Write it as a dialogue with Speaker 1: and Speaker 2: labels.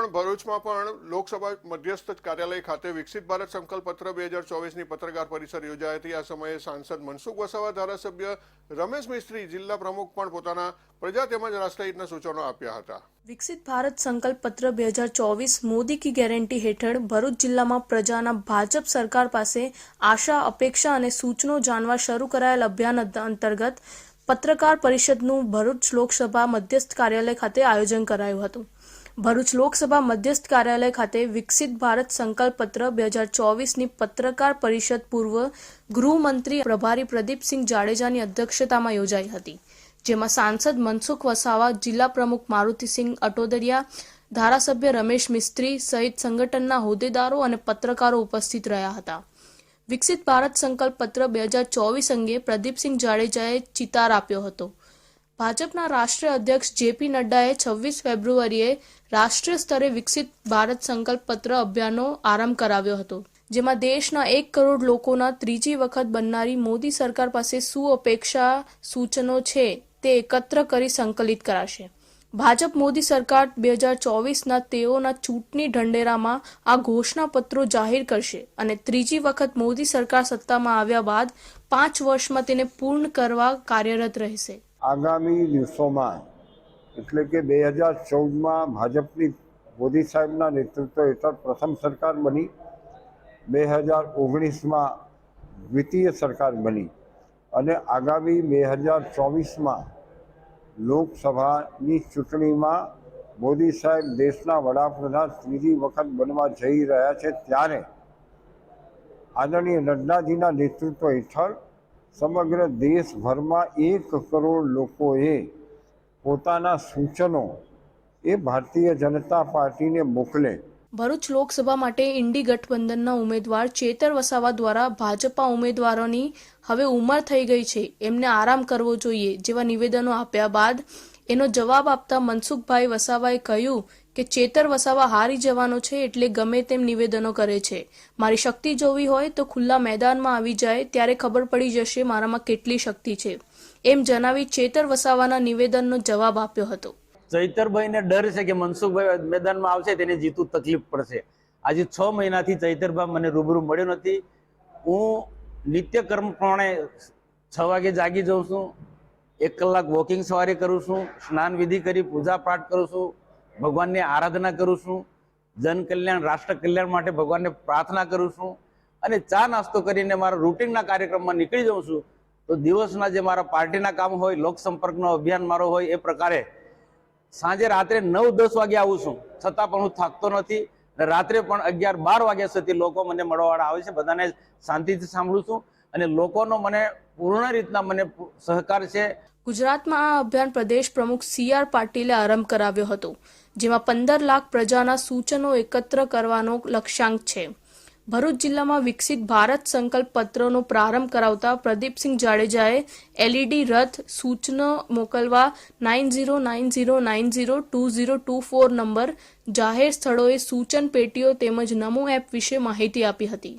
Speaker 1: પણ ભરૂચમાં પણ લોકસભા મધ્યસ્થ કાર્યાલય ખાતે વિકસિત ભારત સંકલ્પપત્ર બે હજાર ચોવીસની પત્રકાર પરિષદ યોજાઈ હતી. આ સમયે સાંસદ મનસુખ વસાવા, ધારાસભ્ય રમેશ મિસ્ત્રી, જિલ્લા પ્રમુખ પણ પોતાના પ્રજા તેમજ રાષ્ટ્રહિતના સૂચનો આપ્યા હતા.
Speaker 2: વિકસિત ભારત સંકલ્પ પત્ર બે હજાર ચોવીસ મોદી કી ગેરંટી હેઠળ ભરૂચ જિલ્લામાં પ્રજાના ભાજપ સરકાર પાસે આશા, અપેક્ષા અને સૂચનો જાણવા શરૂ કરાયેલ અભિયાન અંતર્ગત પત્રકાર પરિષદનું ભરૂચ લોકસભા મધ્યસ્થ કાર્યાલય ખાતે આયોજન કરાયું હતું. ભરૂચ લોકસભા મધ્યસ્થ કાર્યાલય ખાતે વિકસિત ભારત સંકલ્પ પત્ર બે હજાર ચોવીસની પત્રકાર પરિષદ પૂર્વ ગૃહમંત્રી પ્રભારી પ્રદીપસિંહ જાડેજાની અધ્યક્ષતામાં યોજાઈ હતી, જેમાં સાંસદ મનસુખ વસાવા, જિલ્લા પ્રમુખ મારુતિસિંહ અટોદરિયા, ધારાસભ્ય રમેશ મિસ્ત્રી સહિત સંગઠનના હોદ્દેદારો અને પત્રકારો ઉપસ્થિત રહ્યા હતા. વિકસિત ભારત સંકલ્પ પત્ર બે હજાર ચોવીસ અંગે પ્રદીપસિંહ જાડેજાએ ચિતાર આપ્યો હતો. ભાજપના રાષ્ટ્રીય અધ્યક્ષ જેપી નડ્ડાએ છવ્વીસ ફેબ્રુઆરીએ રાષ્ટ્રીય સ્તરે વિકસિત ભારત સંકલ્પ પત્ર અભિયાનનો આરંભ કરાવ્યો હતો, જેમાં દેશના એક કરોડ લોકોના ત્રીજી વખત બનનારી મોદી સરકાર પાસે શું અપેક્ષા, સૂચનો છે તે એકત્ર કરી સંકલિત કરાશે. ભાજપ મોદી સરકાર બે હજાર ચોવીસના તેઓના ચૂંટણી ઢંઢેરામાં આ ઘોષણાપત્રો જાહેર કરશે અને ત્રીજી વખત મોદી સરકાર સત્તામાં આવ્યા બાદ પાંચ વર્ષમાં તેને પૂર્ણ કરવા કાર્યરત રહેશે.
Speaker 3: આગામી દિવસોમાં, એટલે કે બે હજાર ચૌદમાં ભાજપની મોદી સાહેબના નેતૃત્વ હેઠળ પ્રથમ સરકાર બની, બે હજાર ઓગણીસમાં દ્વિતીય સરકાર બની અને આગામી બે હજાર ચોવીસમાં લોકસભાની ચૂંટણીમાં મોદી સાહેબ દેશના વડાપ્રધાન ત્રીજી વખત બનવા જઈ રહ્યા છે ત્યારે આદરણીય નડ્ડાજીના નેતૃત્વ હેઠળ સમગ્ર દેશભરમાં એક કરોડ લોકોએ પોતાના સૂચનો એ ભારતીય જનતા પાર્ટીને મોકલે.
Speaker 2: ભરૂચ લોકસભા માટે ઇન્ડી ગઠબંધનના ઉમેદવાર ચેતર વસાવા દ્વારા ભાજપા ઉમેદવારોની હવે ઉંમર થઈ ગઈ છે. એમને આરામ કરવો જોઈએ જેવા નિવેદનો આપ્યા બાદ એનો જવાબ આપતા મનસુખભાઈ વસાવાએ કહ્યું કે ચેતર વસાવા હારી જવાનો છે એટલે ગમે તેમ નિવેદનો કરે છે. મારી શક્તિ જોવી હોય તો ખુલ્લા મેદાનમાં આવી જાય ત્યારે ખબર પડી જશે મારામાં કેટલી શક્તિ છે. એમ જણાવી ચેતર વસાવાના નિવેદનનો જવાબ આપ્યો હતો.
Speaker 4: ચૈતરભાઈને ડર છે કે મનસુખભાઈ મેદાનમાં આવશે તેને જીતું તકલીફ પડશે. આજે છ મહિનાથી ચૈતરભાઈ મને રૂબરૂ મળ્યો નથી. હું નિત્યકર્મ પ્રમાણે છ વાગે જાગી જાઉં છું. એક કલાક વોકિંગ સવારે કરું છું. સ્નાન વિધિ કરી, પૂજા પાઠ કરું છું. ભગવાનની આરાધના કરું છું. જન કલ્યાણ, રાષ્ટ્ર કલ્યાણ માટે ભગવાનને પ્રાર્થના કરું છું. અને ચા નાસ્તો કરીને મારા રૂટિનના કાર્યક્રમમાં નીકળી જાઉં છું. તો દિવસના જે મારા પાર્ટીના કામ હોય, લોક સંપર્કનો અભિયાન મારો હોય, એ પ્રકારે સાંજે રાત્રે નવ, દસ વાગે આવું છું. છતાં પણ હું થાકતો નથી. રાત્રે પણ અગિયાર, બાર વાગ્યા સુધી લોકો મને મળવાવાળા આવે છે. બધાને શાંતિથી સાંભળું છું. અને લોકોનો મને પૂર્ણ રીતના મને સહકાર છે.
Speaker 2: ગુજરાતમાં આ અભિયાન પ્રદેશ પ્રમુખ સી આર પાટીલે આરંભ કરાવ્યો હતો જેમાં પંદર લાખ પ્રજાના સૂચનો એકત્ર કરવાનો લક્ષ્યાંક છે. ભરૂચ જિલ્લામાં વિકસિત ભારત સંકલ્પ પત્રનો પ્રારંભ કરાવતા પ્રદીપસિંહ જાડેજાએ એલઈડી રથ સૂચનો મોકલવા nine zero nine zero nine zero two zero two four number જાહેર સ્થળોએ સૂચન પેટીઓ તેમજ નમો એપ વિશે માહિતી આપી હતી.